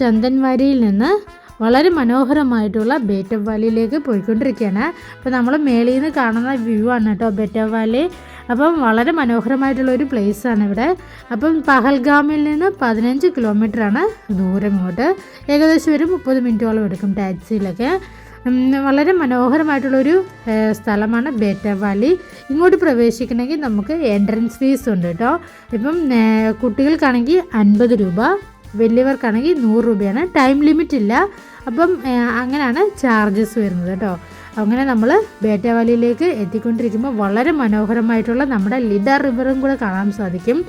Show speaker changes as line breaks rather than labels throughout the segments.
ചന്ദൻവാരിയിൽ നിന്ന് വളരെ മനോഹരമായിട്ടുള്ള ബേറ്റം വാലിയിലേക്ക് പോയിക്കൊണ്ടിരിക്കുകയാണ്. അപ്പോൾ നമ്മൾ മേളിൽ നിന്ന് കാണുന്ന വ്യൂ ആണ് കേട്ടോ ബേറ്റം വാലി അപ്പം വളരെ മനോഹരമായിട്ടുള്ള ഒരു place ആണ് ഇവിടെ. അപ്പം പഹൽഗാമിൽ നിന്ന് പതിനഞ്ച് ആണ് ദൂരം ഇങ്ങോട്ട്. ഏകദേശം ഒരു മുപ്പത് മിനിറ്റോളം എടുക്കും ടാക്സിയിലൊക്കെ. വളരെ മനോഹരമായിട്ടുള്ളൊരു സ്ഥലമാണ് ബേറ്റ വാലി ഇങ്ങോട്ട് പ്രവേശിക്കണമെങ്കിൽ നമുക്ക് എൻട്രൻസ് ഫീസ് ഉണ്ട് കേട്ടോ. ഇപ്പം കുട്ടികൾക്കാണെങ്കിൽ അൻപത് രൂപ വലിയവർക്കാണെങ്കിൽ നൂറ് രൂപയാണ്. ടൈം ലിമിറ്റ് ഇല്ല. അപ്പം അങ്ങനെയാണ് ചാർജസ് വരുന്നത് കേട്ടോ. അങ്ങനെ നമ്മൾ ബേറ്റ വാലിയിലേക്ക് എത്തിക്കൊണ്ടിരിക്കുമ്പോൾ വളരെ മനോഹരമായിട്ടുള്ള നമ്മുടെ ലിഡ റിവറും കൂടെ കാണാൻ സാധിക്കും.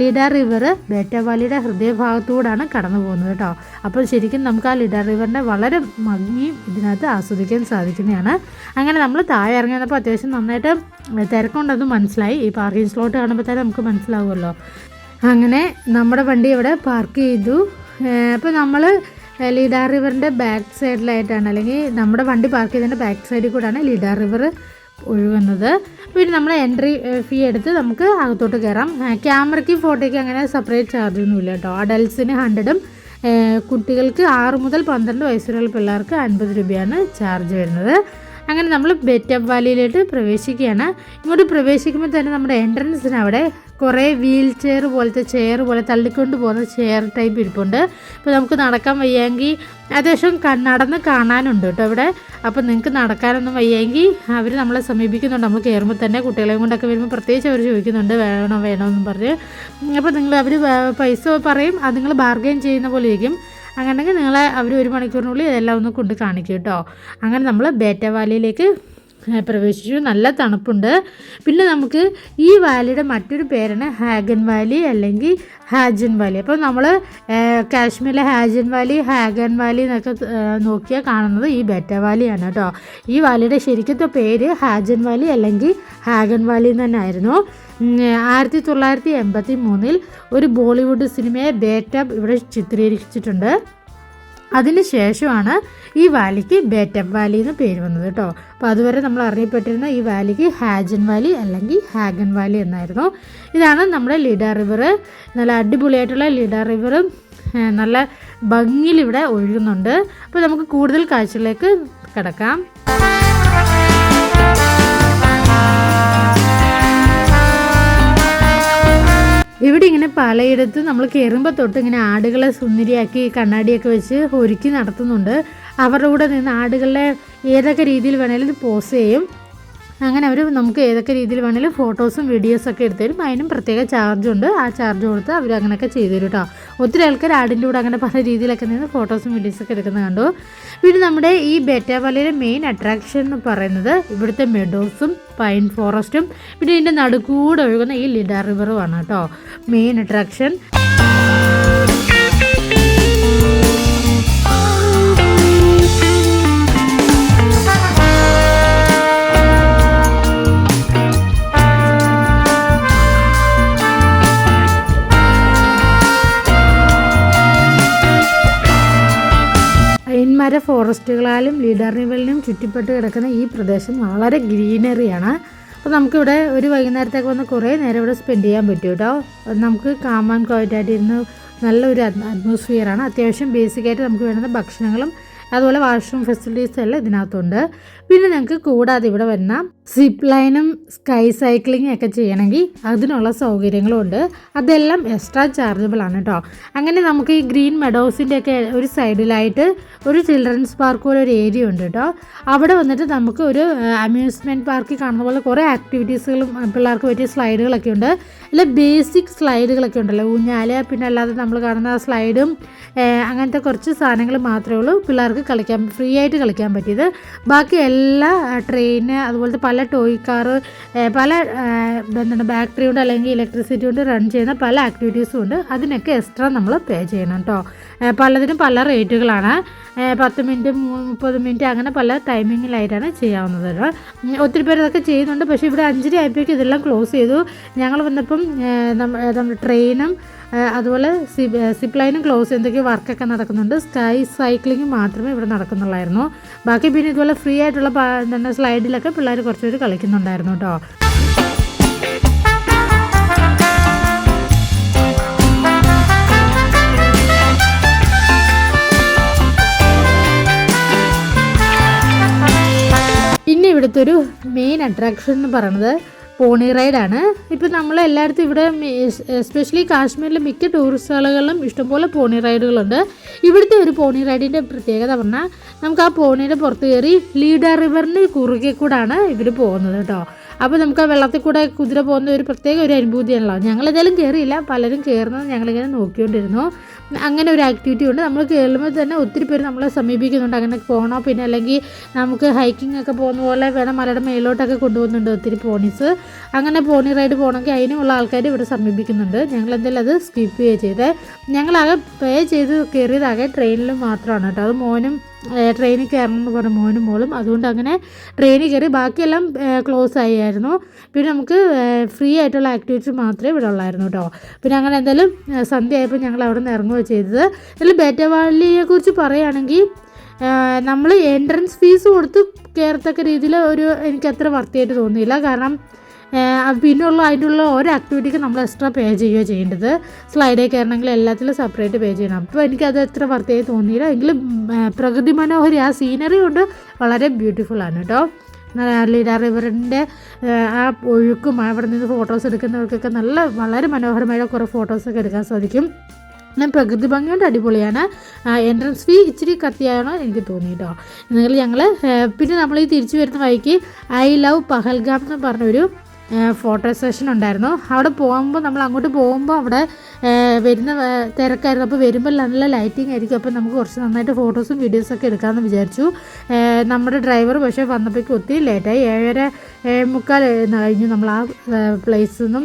ലിഡ റിവർ ബേറ്റ വാലിയുടെ ഹൃദയഭാഗത്തൂടാണ് കടന്നു പോകുന്നത് കേട്ടോ. അപ്പോൾ ശരിക്കും നമുക്ക് ആ ലിഡ റിവറിന്റെ വളരെ ഭംഗിയും ഇതിനകത്ത് ആസ്വദിക്കാൻ സാധിക്കുന്നതാണ്. അങ്ങനെ നമ്മൾ താഴെ ഇറങ്ങി വന്നപ്പോൾ അത്യാവശ്യം നന്നായിട്ട് തിരക്കുണ്ടെന്ന് മനസ്സിലായി. ഈ പാർക്കിംഗ് സ്ലോട്ട് കാണുമ്പോൾ തന്നെ നമുക്ക് മനസ്സിലാവുമല്ലോ. അങ്ങനെ നമ്മുടെ വണ്ടി ഇവിടെ പാർക്ക് ചെയ്തു. അപ്പോൾ നമ്മൾ ലീഡാർ റിവറിന്റെ ബാക്ക് സൈഡിലായിട്ടാണ്. അല്ലെങ്കിൽ നമ്മുടെ വണ്ടി പാർക്ക് ചെയ്തതിന്റെ ബാക്ക് സൈഡിൽ കൂടെയാണ് ലീഡാർ റിവർ ഒഴുകുന്നത്. പിന്നെ നമ്മൾ എൻട്രി ഫീ എടുത്ത് നമുക്ക് അകത്തോട്ട് കയറാം. ക്യാമറയ്ക്ക് ഫോട്ടോയ്ക്ക് അങ്ങനെ സെപ്പറേറ്റ് ചാർജ് ഒന്നുമില്ല കേട്ടോ. അഡൽസിന് ഹൺഡ്രഡും കുട്ടികൾക്ക് ആറ് മുതൽ പന്ത്രണ്ട് വയസ്സുള്ള പിള്ളേർക്ക് അൻപത് രൂപയാണ് ചാർജ് വരുന്നത്. അങ്ങനെ നമ്മൾ ബെറ്റപ്പ് വാലിയിലോട്ട് പ്രവേശിക്കുകയാണ്. ഇങ്ങോട്ട് പ്രവേശിക്കുമ്പോൾ തന്നെ നമ്മുടെ എൻട്രൻസിന് അവിടെ കുറേ വീൽ ചെയർ പോലത്തെ ചെയർ പോലെ തള്ളിക്കൊണ്ട് പോകുന്ന ചെയർ ടൈപ്പ് ഇരിപ്പുണ്ട്. അപ്പോൾ നമുക്ക് നടക്കാൻ വയ്യെങ്കിൽ അത്യാവശ്യം നടന്ന് കാണാനുണ്ട് കേട്ടോ ഇവിടെ. അപ്പോൾ നിങ്ങൾക്ക് നടക്കാനൊന്നും വയ്യെങ്കിൽ അവർ നമ്മളെ സമീപിക്കുന്നുണ്ട്. നമ്മൾ കയറുമ്പോൾ തന്നെ കുട്ടികളെയും കൊണ്ടൊക്കെ വരുമ്പോൾ പ്രത്യേകിച്ച് അവർ ചോദിക്കുന്നുണ്ട് വേണോ വേണോ എന്നും പറഞ്ഞ്. അപ്പോൾ നിങ്ങൾ അവർ പൈസ പറയും. അത് നിങ്ങൾ ബാർഗെയിൻ ചെയ്യുന്ന പോലെ ഇരിക്കും. അങ്ങനെയെങ്കിൽ നിങ്ങളെ അവർ ഒരു മണിക്കൂറിനുള്ളിൽ ഇതെല്ലാം ഒന്ന് കൊണ്ട് കാണിക്കും കേട്ടോ. അങ്ങനെ നമ്മൾ ബേറ്റ വാലിയിലേക്ക് ഏഹ്, പ്രവേശിച്ചു. നല്ല തണുപ്പുണ്ട്. പിന്നെ നമുക്ക് ഈ വാലിയുടെ മറ്റൊരു പേരാണ് ഹാഗൻ വാലി അല്ലെങ്കിൽ ഹാജൻ വാലി. അപ്പോൾ നമ്മൾ കാശ്മീരിലെ ഹാജൻ വാലി ഹാഗൻ വാലി എന്നൊക്കെ നോക്കിയാൽ കാണുന്നത് ഈ ബെറ്റ വാലിയാണ് കേട്ടോ. ഈ വാലിയുടെ ശരിക്കത്തെ പേര് ഹാജൻ വാലി അല്ലെങ്കിൽ ഹാഗൻ വാലി തന്നെ ആയിരുന്നു. ആയിരത്തി തൊള്ളായിരത്തി എൺപത്തി മൂന്നിൽ ഒരു ബോളിവുഡ് സിനിമയെ ബേറ്റപ്പ് ഇവിടെ ചിത്രീകരിച്ചിട്ടുണ്ട്. അതിന് ശേഷമാണ് ഈ വാലിക്ക് ബേറ്റം വാലി എന്ന് പേര് വന്നത് കേട്ടോ. അപ്പോൾ അതുവരെ നമ്മൾ അറിയപ്പെട്ടിരുന്ന ഈ വാലിക്ക് ഹാജൻ വാലി അല്ലെങ്കിൽ ഹാഗൻ വാലി എന്നായിരുന്നു. ഇതാണ് നമ്മുടെ ലിഡ റിവർ. നല്ല അടിപൊളിയായിട്ടുള്ള ലിഡ റിവറും നല്ല ഭംഗിയിൽ ഇവിടെ ഒഴുകുന്നുണ്ട്. അപ്പോൾ നമുക്ക് കൂടുതൽ കാഴ്ചകളിലേക്ക് കിടക്കാം. ഇവിടെ ഇങ്ങനെ പലയിടത്ത് നമ്മൾ കയറുമ്പോൾ തൊട്ട് ഇങ്ങനെ ആടുകളെ സുന്ദരിയാക്കി കണ്ണാടിയൊക്കെ വെച്ച് ഒരുക്കി നടത്തുന്നുണ്ട്. അവരുടെ കൂടെ നിന്ന് ആടുകളെ ഏതൊക്കെ രീതിയിൽ വേണേലും പോസ് ചെയ്യും. അങ്ങനെ അവർ നമുക്ക് ഏതൊക്കെ രീതിയിൽ വേണമെങ്കിലും ഫോട്ടോസും വീഡിയോസും ഒക്കെ എടുത്തു തരും. അതിനും പ്രത്യേക ചാർജുണ്ട് ആ ചാർജ് കൊടുത്ത് അവർ അങ്ങനെയൊക്കെ ചെയ്തു തരും കേട്ടോ ഒത്തിരി ആൾക്കാർ ആടിന്റെ കൂടെ അങ്ങനെ പല രീതിയിലൊക്കെ നിന്ന് ഫോട്ടോസും വീഡിയോസൊക്കെ എടുക്കുന്നത് കണ്ടു. പിന്നെ നമ്മുടെ ഈ ബേറ്റാവലയിലെ മെയിൻ അട്രാക്ഷൻ എന്ന് പറയുന്നത് ഇവിടുത്തെ മെഡോസും പൈൻ ഫോറസ്റ്റും പിന്നെ ഇതിന്റെ നടുക്കൂടെ ഒഴുകുന്ന ഈ ലിഡാർ റിവറുമാണ് കേട്ടോ മെയിൻ അട്രാക്ഷൻ ഫോറസ്റ്റുകളാലും ലീഡർ റിവലിനും ചുറ്റിപ്പെട്ട് കിടക്കുന്ന ഈ പ്രദേശം വളരെ ഗ്രീനറിയാണ്. അപ്പോൾ നമുക്കിവിടെ ഒരു വൈകുന്നേരത്തേക്ക് വന്ന് കുറേ നേരം ഇവിടെ സ്പെൻഡ് ചെയ്യാൻ പറ്റും കേട്ടോ നമുക്ക് കാമാൻ ക്വാറ്റായിട്ട് ഇരുന്ന് നല്ലൊരു അറ്റ്മോസ്ഫിയറാണ് അത്യാവശ്യം ബേസിക്കായിട്ട് നമുക്ക് വേണ്ടുന്ന ഭക്ഷണങ്ങളും അതുപോലെ വാഷ്റൂം ഫെസിലിറ്റീസ് എല്ലാം ഇതിനകത്തുണ്ട്. പിന്നെ നിങ്ങൾക്ക് കൂടാതെ ഇവിടെ വരുന്ന സിപ്പ് ലൈനും സ്കൈ സൈക്ലിംഗ് ഒക്കെ ചെയ്യണമെങ്കിൽ അതിനുള്ള സൗകര്യങ്ങളും ഉണ്ട്. അതെല്ലാം എക്സ്ട്രാ ചാർജബിൾ ആണ് കേട്ടോ അങ്ങനെ നമുക്ക് ഈ ഗ്രീൻ മെഡോസിന്റെ ഒക്കെ ഒരു സൈഡിലായിട്ട് ഒരു ചിൽഡ്രൻസ് പാർക്ക് പോലെ ഒരു ഏരിയ ഉണ്ട് കേട്ടോ അവിടെ വന്നിട്ട് നമുക്ക് ഒരു അമ്യൂസ്മെന്റ് പാർക്കിൽ കാണുന്ന പോലെ കുറേ ആക്ടിവിറ്റീസുകളും പിള്ളേർക്ക് പറ്റിയ സ്ലൈഡുകളൊക്കെ ഉണ്ട്. അല്ല ബേസിക് സ്ലൈഡുകളൊക്കെ ഉണ്ടല്ലോ. ഊഞ്ഞാൽ പിന്നെ അല്ലാതെ നമ്മൾ കാണുന്ന സ്ലൈഡും അങ്ങനത്തെ കുറച്ച് സാധനങ്ങൾ മാത്രമേ ഉള്ളൂ പിള്ളേർക്ക് കളിക്കാൻ ഫ്രീ ആയിട്ട് കളിക്കാൻ പറ്റിയത്. ബാക്കി എല്ലാ ട്രെയിന് അതുപോലത്തെ പല ടോയ് കാറ് പല എന്താണ് ബാറ്ററി കൊണ്ട് അല്ലെങ്കിൽ ഇലക്ട്രിസിറ്റി കൊണ്ട് റൺ ചെയ്യുന്ന പല ആക്ടിവിറ്റീസും ഉണ്ട്. അതിനൊക്കെ എക്സ്ട്രാ നമ്മൾ പേ ചെയ്യണം കേട്ടോ പലതിനും പല റേറ്റുകളാണ് പത്ത് മിനിറ്റ് മുപ്പത് മിനിറ്റ് അങ്ങനെ പല ടൈമിങ്ങിലായിട്ടാണ് ചെയ്യാവുന്നത്. കേട്ടോ. ഒത്തിരി പേര് ഇതൊക്കെ ചെയ്യുന്നുണ്ട്. പക്ഷേ ഇവിടെ അഞ്ചര ആയപ്പോഴേക്കും ഇതെല്ലാം ക്ലോസ് ചെയ്തു. ഞങ്ങൾ വന്നപ്പം നമ്മുടെ ട്രെയിനും അതുപോലെ സിപ്പ് ലൈനും ക്ലോസ് എന്തൊക്കെയോ വർക്കൊക്കെ നടക്കുന്നുണ്ട്. സ്കൈ സൈക്ലിംഗ് മാത്രമേ ഇവിടെ നടക്കുന്നുള്ളായിരുന്നു. ബാക്കി പിന്നെ ഇതുപോലെ ഫ്രീ ആയിട്ടുള്ള എന്താണ് സ്ലൈഡിലൊക്കെ പിള്ളേർ കുറച്ചുപേർ കളിക്കുന്നുണ്ടായിരുന്നു കേട്ടോ. ഇവിടുത്തെ ഒരു മെയിൻ അട്രാക്ഷൻ എന്ന് പറയുന്നത് പോണി റൈഡാണ്. ഇപ്പം നമ്മൾ എല്ലായിടത്തും ഇവിടെ എസ്പെഷ്യലി കാശ്മീരിലെ മിക്ക ടൂറിസ്റ്റ് ആളുകളിലും ഇഷ്ടംപോലെ പോണി റൈഡുകളുണ്ട്. ഇവിടുത്തെ ഒരു പോണി റൈഡിന്റെ പ്രത്യേകത പറഞ്ഞാൽ നമുക്ക് ആ പോണിയുടെ പുറത്ത് കയറി ലീഡ റിവറിന് കുറുകെ കൂടാണ് ഇവർ പോകുന്നത് കേട്ടോ. അപ്പോൾ നമുക്ക് ആ വെള്ളത്തിൽ കൂടെ കുതിര പോകുന്ന ഒരു പ്രത്യേക ഒരു അനുഭൂതിയാണല്ലോ. ഞങ്ങൾ ഏതായാലും കയറിയില്ല പലരും കയറുന്നത് ഞങ്ങളിങ്ങനെ നോക്കിക്കൊണ്ടിരുന്നു. അങ്ങനെ ഒരു ആക്ടിവിറ്റി ഉണ്ട്. നമ്മൾ കയറുമ്പോൾ തന്നെ ഒത്തിരി പേര് നമ്മളെ സമീപിക്കുന്നുണ്ട്. അങ്ങനെ പോകണോ പിന്നെ അല്ലെങ്കിൽ നമുക്ക് ഹൈക്കിംഗ് ഒക്കെ പോകുന്ന പോലെ വേണം മലയുടെ മേലോട്ടൊക്കെ കൊണ്ടുപോകുന്നുണ്ട് ഒത്തിരി പോണീസ് അങ്ങനെ പോണി റൈഡ് പോകണമെങ്കിൽ അതിനുള്ള ആൾക്കാർ ഇവിടെ സമീപിക്കുന്നുണ്ട്. ഞങ്ങൾ എന്തായാലും അത് സ്കിപ്പ് ചെയ്യുക ചെയ്തേ ഞങ്ങളാകെ പേ ചെയ്ത് കയറിയതാകെ ട്രെയിനിൽ മാത്രമാണ് കേട്ടോ. അത് മോനും ട്രെയിനിൽ കയറണം എന്ന് പറഞ്ഞു മോനും മോളും. അതുകൊണ്ട് അങ്ങനെ ട്രെയിനിൽ കയറി ബാക്കിയെല്ലാം ക്ലോസ് ആയിരുന്നു പിന്നെ നമുക്ക് ഫ്രീ ആയിട്ടുള്ള ആക്ടിവിറ്റീസ് മാത്രമേ ഇവിടെ ഉള്ളായിരുന്നു കേട്ടോ പിന്നെ അങ്ങനെ എന്തായാലും സന്ധ്യയായപ്പോൾ ഞങ്ങൾ അവിടെ നിന്ന് ഇറങ്ങുക ചെയ്തത്. എന്തായാലും ബേറ്റവാളിയെക്കുറിച്ച് പറയുകയാണെങ്കിൽ നമ്മൾ എൻട്രൻസ് ഫീസ് കൊടുത്ത് കയറത്തക്ക രീതിയിൽ ഒരു എനിക്ക് അത്ര വർത്തിയായിട്ട് തോന്നിയില്ല. കാരണം പിന്നെയുള്ള അതിനുള്ള ഓരോ ആക്ടിവിറ്റിക്ക് നമ്മൾ എക്സ്ട്രാ പേ ചെയ്യുകയോ ചെയ്യേണ്ടത്. സ്ലൈഡിൽ കയറണമെങ്കിൽ എല്ലാത്തിലും സെപ്പറേറ്റ് പേ ചെയ്യണം. അപ്പോൾ എനിക്കത് എത്ര വർത്തിയായി തോന്നിയില്ല. എങ്കിലും പ്രകൃതി മനോഹരി ആ സീനറി കൊണ്ട് വളരെ ബ്യൂട്ടിഫുൾ ആണ് കേട്ടോ ലീല റിവറിന്റെ ആ ഒഴുക്കും അവിടെ നിന്ന് ഫോട്ടോസ് എടുക്കുന്നവർക്കൊക്കെ നല്ല വളരെ മനോഹരമായ കുറേ ഫോട്ടോസൊക്കെ എടുക്കാൻ സാധിക്കും. ഞാൻ പ്രകൃതി ഭംഗി കൊണ്ട് അടിപൊളിയാണ് എൻട്രൻസ് ഫീ ഇച്ചിരി കത്തിയാണ് എനിക്ക് തോന്നി കേട്ടോ നിങ്ങൾ ഞങ്ങൾ പിന്നെ നമ്മൾ ഈ തിരിച്ചു വരുന്ന വഴിക്ക് ഐ ലവ് പഹൽഗാം എന്ന് പറഞ്ഞൊരു ഫോട്ടോ സെഷൻ ഉണ്ടായിരുന്നു. അവിടെ പോകുമ്പോൾ നമ്മൾ അങ്ങോട്ട് പോകുമ്പോൾ അവിടെ വരുന്ന തിരക്കായിരുന്നു. അപ്പോൾ വരുമ്പോൾ നല്ല ലൈറ്റിംഗ് ആയിരിക്കും. അപ്പോൾ നമുക്ക് കുറച്ച് നന്നായിട്ട് ഫോട്ടോസും വീഡിയോസൊക്കെ എടുക്കാമെന്ന് വിചാരിച്ചു. നമ്മുടെ ഡ്രൈവർ പക്ഷേ വന്നപ്പോഴേക്കും ഒത്തിരി ലേറ്റായി. ഏഴര മുക്കാൽ കഴിഞ്ഞു നമ്മൾ ആ പ്ലേസിൽ നിന്നും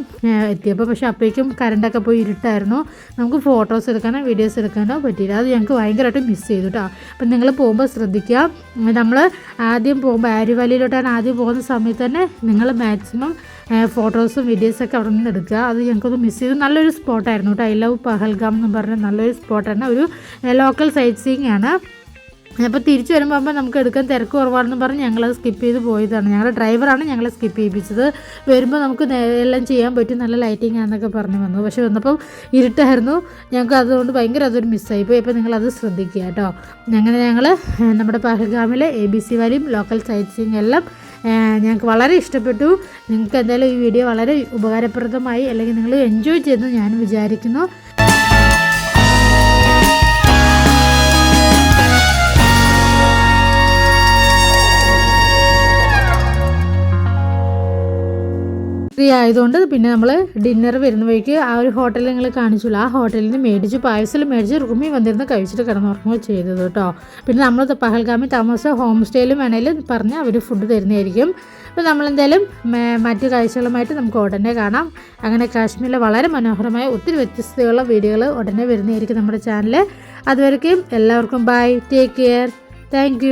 എത്തിയപ്പോൾ. പക്ഷേ അപ്പോഴേക്കും കറണ്ടൊക്കെ പോയി ഇരുട്ടായിരുന്നു. നമുക്ക് ഫോട്ടോസ് എടുക്കാനോ വീഡിയോസ് എടുക്കാനോ പറ്റിയില്ല. അത് ഞങ്ങൾക്ക് ഭയങ്കരമായിട്ട് മിസ് ചെയ്തു കേട്ടോ അപ്പം നിങ്ങൾ പോകുമ്പോൾ ശ്രദ്ധിക്കുക. നമ്മൾ ആദ്യം പോകുമ്പോൾ ആര്യവാലിയിലോട്ടാണ് ആദ്യം പോകുന്ന സമയത്ത് തന്നെ നിങ്ങൾ മാക്സിമം ഫോട്ടോസും വീഡിയോസൊക്കെ അവിടെ നിന്ന് എടുക്കുക. അത് ഞങ്ങൾക്കൊന്ന് മിസ് ചെയ്തു. നല്ലൊരു സ്പോട്ടായിരുന്നു കേട്ടോ ഐ ലവ് പഹൽഗാം എന്ന് പറഞ്ഞ നല്ലൊരു സ്പോട്ടാണ് ഒരു ലോക്കൽ സൈറ്റ് സീയിങ് ആണ്. അപ്പോൾ തിരിച്ചു വരുമ്പോൾ അപ്പം നമുക്ക് എടുക്കാൻ തിരക്ക് കുറവാണെന്ന് പറഞ്ഞ് ഞങ്ങളത് സ്കിപ്പ് ചെയ്ത് പോയതാണ്. ഞങ്ങളുടെ ഡ്രൈവറാണ് ഞങ്ങളെ സ്കിപ്പ് ചെയ്യിപ്പിച്ചത്. വരുമ്പോൾ നമുക്ക് എല്ലാം ചെയ്യാൻ പറ്റും. നല്ല ലൈറ്റിംഗ് ആണെന്നൊക്കെ പറഞ്ഞു വന്നു. പക്ഷേ വന്നപ്പം ഇരുട്ടായിരുന്നു. ഞങ്ങൾക്ക് അതുകൊണ്ട് ഭയങ്കര അതൊരു മിസ്സായി പോയി. അപ്പോൾ നിങ്ങളത് ശ്രദ്ധിക്കുക കേട്ടോ. അങ്ങനെ ഞങ്ങൾ നമ്മുടെ പഹൽഗാമിലെ എ ബി സി വാലിയും ലോക്കൽ സൈറ്റ് സീയിങ് എല്ലാം ഞങ്ങൾക്ക് വളരെ ഇഷ്ടപ്പെട്ടു. നിങ്ങൾക്ക് എന്തായാലും ഈ വീഡിയോ വളരെ ഉപകാരപ്രദമായി. അല്ലെങ്കിൽ നിങ്ങൾ എൻജോയ് ചെയ്തെന്ന് ഞാൻ വിചാരിക്കുന്നു. ഫ്രീ ആയതുകൊണ്ട് പിന്നെ നമ്മൾ ഡിന്നർ വരുന്ന വഴിക്ക് ആ ഒരു ഹോട്ടലിൽ നിങ്ങൾ കാണിച്ചില്ല. ആ ഹോട്ടലിൽ നിന്ന് മേടിച്ച് പായസം മേടിച്ച് റൂമിൽ വന്നിരുന്ന് കഴിച്ചിട്ട് കിടന്നുറങ്ങുകയോ ചെയ്തത് കേട്ടോ. പിന്നെ നമ്മൾ പഹൽഗാമിൽ താമസ ഹോം സ്റ്റേയിലും വേണേലും പറഞ്ഞ് അവർ ഫുഡ് തരുന്നതായിരിക്കും. അപ്പോൾ നമ്മളെന്തായാലും മറ്റു കാഴ്ചകളുമായിട്ട് നമുക്ക് ഉടനെ കാണാം. അങ്ങനെ കാശ്മീരിലെ വളരെ മനോഹരമായ ഒത്തിരി വ്യത്യസ്തതയുള്ള വീഡിയോകൾ ഉടനെ വരുന്നതായിരിക്കും നമ്മുടെ ചാനൽ അതുവരേക്കും എല്ലാവർക്കും ബൈ ടേക്ക് കെയർ താങ്ക്